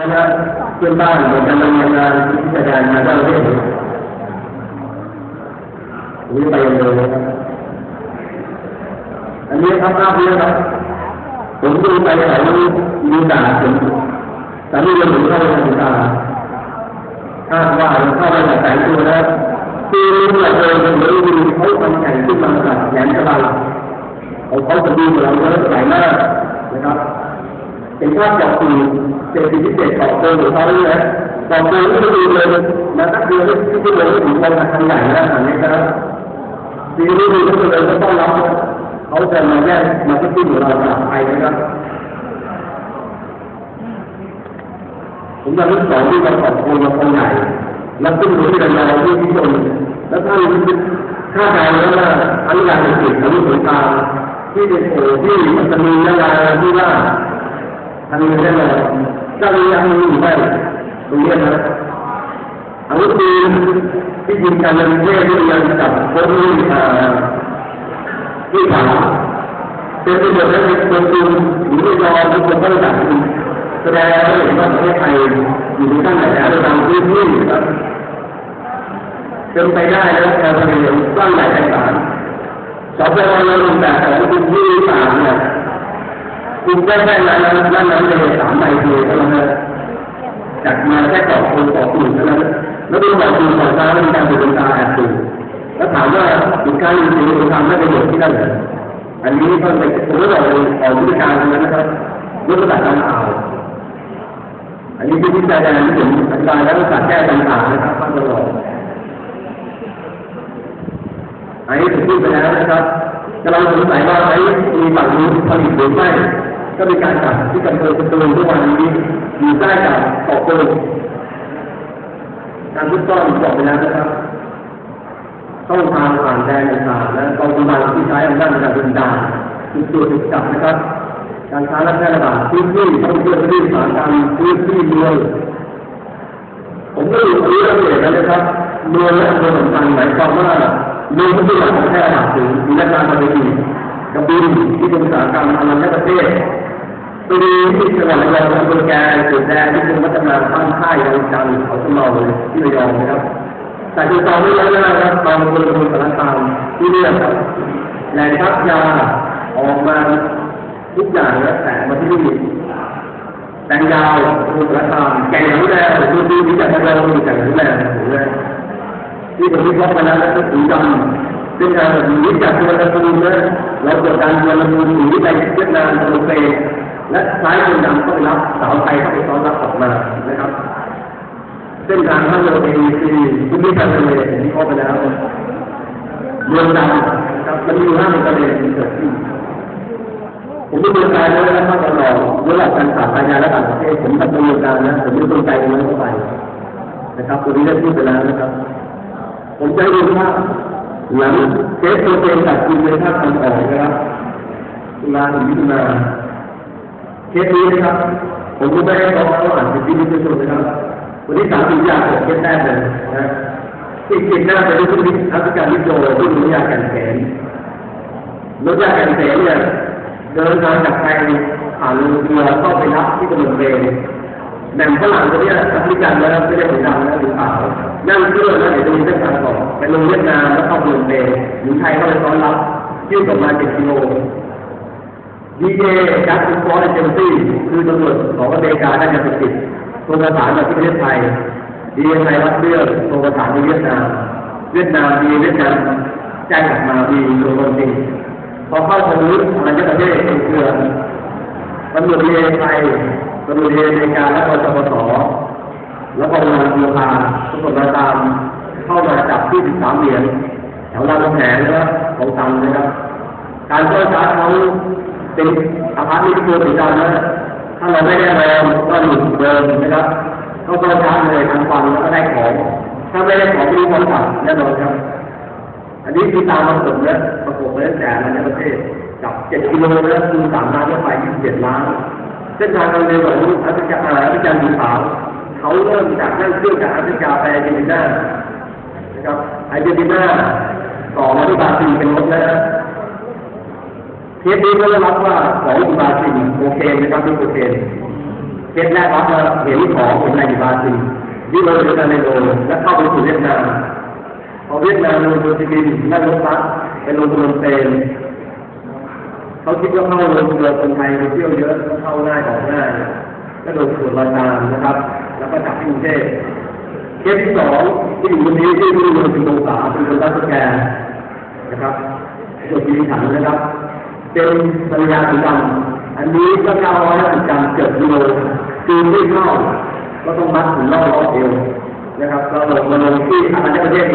นะครับเพื่อนบ้านเหมือนกันดำเนินงานที่จะการมาได้ประเทศผมจะไปเลยอันนี้ครับภาพนี้ครับผมดูไปไหนมีด่าผมสามียังผมเข้าไปในตาคาว่าเข้าไปในสายตัวแล้วคือรู้ว่าเออเหมือนมีเขาทำแข่งขึ้นมาจากแหลมฉบังเขาเขาจะดีกว่าเราเยอะหลายมากนะครับเป็นภาพจากปี เศรษฐกิจพิเศษของตัวของเขาเนี่ยต่อตัวไม่ได้ดีเลยนะนักเรียนที่ที่เลยถึงคนทำใหญ่นะอันนี้นะครับปีนี้ดีก็เลยก็ต้องรับเขาจะมาแยกมาที่ที่ของเราจากไปนะครับผมจะรุ่นสองที่เราขอบคุณเราคนใหญ่แล้วขึ้นรู้ที่เราเราที่ที่ชนแล้วท่านคาดการณ์แล้วว่าอันยาเสพติดอันนี้สงคราที่เป็นโผที่มันจะมีนราที่ว่าทางนี้แน่นอนเจ้านี้ยังมีอยู่ไหมตรงนี้นะอาวุธปืนที่ยิงกันในประเทศที่ยังจับคนที่ที่า วเป็นประโยชน์และเป็นคนจริงหรือไม่ยอมเป็นคนไม่ได้จริงแสดงให้เห็นว่าประเทศไทยอยู่ในขั้นไหนแล้วทางพื้นที่ครับเป็นไปได้แล้วการเรียนกว้างใหญ่ไพศาลสอบเราเราลงแบบของคุณที่สามเนี่ย คุณได้แค่นั้นนั้นนั้นนั้นเลยสามใบเดียวเท่านั้นนะจากมาแค่ต่อคนต่อคนเท่านั้นแล้วดูบอกคุณของตาแล้วมีการดูดวงตาแอบดูแล้วถามว่าอีกการจริงๆคุณทำได้ประโยชน์ที่นั่นเหรออันนี้ต้องไปผมก็บอกเลยออกวิธีการตรงนั้นนะครับยกระดับการเอาอันนี้ที่พิจารณาที่ผมอธิบายแล้วก็การแก้ต่างๆนะครับข้างตลอดอันนี้ผมพูดไปแล้วนะครับกำลังสงสัยว่าไอ้มีฝั่งนู้นผลิตหรือไม่ ก็มีการจับที่กำเภอสตูลทุกวันนี้อยู่ใกล้กับเกาะกูการทุกต้อนบอกไปแล้วนะครับต้องทางผ่านแดนต่างๆและกองกำลังที่ใช้อำนาจในการดึงดานถูกตรวจถูกจับนะครับ การค้าและแพร่ระบาดพื้นที่ท่องเที่ยวที่สานการพื้นที่เมืองผมก็อยู่ตรงนี้เราเห็นแล้วนะครับเมืองและอำเภอสำคัญหมายความว่าเมืองที่หลักของแพร่ระบาดถึงมีนักการประดิษฐ์กระบินที่เป็นสาหกรรมอนาคตประเทศ ปดูที่จังหวัดระยองอำเภอแกสุดแดนที่เป็นวัฒนธรรมข้งค่ายยังจันทร์เขาตะเมาที่ระยองนะครับแต่ที่ตอนนี้แล้วนะครับบางคนเป็นสารตามที่เรียกครับแหล่งทับยาออกมาทุกอย่างแล้วแต่มาที่นี่แตงยาวคุณสารคามแกงหนูแดงคุณดูมีแต่เรามีแต่หนูแดงหนูแดงที่ผมวิเคราะห์มาแล้วก็สีดำเป็นการหนีจากตัวตะปูลนะเราเกิดการตัวตะปูหนีไปเวียดนามโปรเฟ และซ้ายคนดำก็ไปรับสาวไทยเข้าไปต้อนรับออกมานะครับเส้นทางข้างโลเอซีคุณไม่ทันเลยผมวิเคราไปแล้วเมืองดำครับมันมีห้าประเด็นเกิดขึ้นผมไม่เป็นการแล้วนะครับตลอดเวลาการสาธารณะและต่างประเทศผมทำดำเนินการนะผมไม่สนใจตรงนั้นเข้าไปนะครับตัวนี้ได้พูดไปแล้วนะครับ ผมจะดูว่าหลังเทสโปรเตนจากคุณในภาคตะวันออกนะครับตุลาถึงมิถุนา เคสนี้นะครับ ผมก็ไม่ได้บอกว่าอ่านเป็นที่มิถุนนะครับ วันที่สามสิบยาผมเคสแรกเลยนะที่เกิดหน้าไปด้วยที่อัฟริกาลิโจที่มียากันแขนรถยากันแขนเนี่ยเดินทางจากไทยผ่านเรือเข้าไปรับที่กำลังเบนแบ่งฝรั่งตัวนี้แอฟริกันแล้วไม่ได้สีดำแล้วสีขานั่งเครื่องแล้วเดี๋ยวจะมีเส้นทางต่อไปลงเวียดนามแล้วเข้ากำลังเบนหรือไทยเข้าไปต้อนรับยื่นประมาเจ็ดกิโล ดีเจจัสตินฟอร์เอเจนซี่คือตำรวจของอเมริกาด้ยาเสพติดโทรประสานมาที่ประเทศไทยดีเอไทยรับเรื่องโทรประสานที่เวียดนามเวียดนามดีเวียดนามแจ้งกลับมาดีโดยคนจริงพอเข้าทางนี้อะไรจะประเทศเป็นเครือตำรวจเอไทยตำรวจเอเมริกาและปชปสแล้วก็งานโยธาทุกคนมาตามเข้ามาจับที่13เหรียญแถวรามคำแหงนะครับของตันนะครับการต้อนรับเขา เป็นอาพาร์ตเมนต์ตัวสีดำนะถ้าเราไม่ได้รองก็หลุดเดิมนะครับเขาต้อนรับเลยทางฟังแล้วก็ได้ของถ้าไม่ได้ของมีคนขับแน่นอนครับ อันนี้คือตามประกบนะประกบไปตั้งแต่ในประเทศกับเจ็ดกิโลนะคือสามล้านก็ไปยี่สิบเจ็ดล้านเส้นทางการเดินของแอฟริกาแอฟริกาสีขาวเขาเริ่มจากนั่งเครื่องจากแอฟริกาไปอาร์เจนตินานะครับอาร์เจนตินาต่อมาที่บราซิลเป็นรถนะ เคสนี้ก็ได้รับว่าของที่บราซิลโอเคนะครับที่โอเคเคสแรกเราจะเห็นของเห็นอะไรอยู่บราซิลยึดโดยการในโลและเข้าไปสู่เวียดนามพอเวียดนามลงโดนจีบินนั่งรถบัสไปลงบนเตนเขาคิดว่าเข้าลงเรือคนไทยไปเที่ยวเยอะเข้าง่ายออกง่ายก็โดนตรวจรายการนะครับ แล้วก็จับที่กรุงเทพเคสที่สองที่อยู่วันนี้ที่ที่เมืองสิงห์สาเป็นคนรัสแกนนะครับตัวจีนขันนะครับ เป็นภรรยาสีดำอันนี้ก็เก้าร้อยห้าสิบกรัมเกือบกิโลคือไม่เข้าก็ต้องมัดถึงรอบรอบเอวนะครับเราลงมาลงที่อาณาประเทศ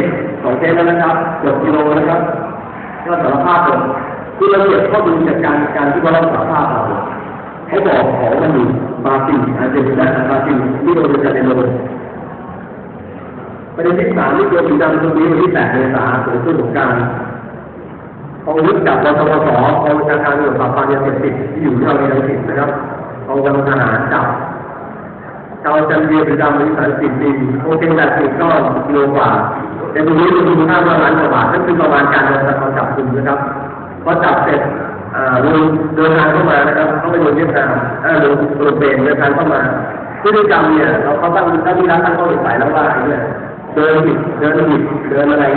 สองเซนแล้วนะครับเกือบกิโลนะครับก็สารภาพเลยคือเราเก็บข้อมูลจากการการที่เขาสารภาพเราเขาบอกของมันอยู่บราซิลอาร์เจนตินาบราซิลที่โดนจะในโลประเด็นที่สามที่เกิดดำตรงนี้วันที่แปดเมษายนถึงช่วงสงกราร กองยุทธจับกสวสกองบัญชาการตำรวจปราบปรามยาเสพติดที่อยู่ที่เราในรังสิตนะครับกองกำลังทหารจับชาวจันเดียสีดำอายุสามสิบปีโอเทนแบบสิบก้อนกิโลกว่าแต่ตรงนี้มีมูลค่าประมาณกว่าบาทนั่นคือประมาณการเดินทาจับกลุ่มนะครับพอจับเสร็จอ่าลงเดินทางเข้ามานะครับเข้าไปอยู่เวียดนามอ่าลงลงเปนเดินทางเข้ามาพฤติกรรมเนี่ยเราเขาตั้งตั้งที่รัฐตั้งข้อสงสัยแล้วว่าเนี่ยเดินผิดเดินผิดเดินอะไร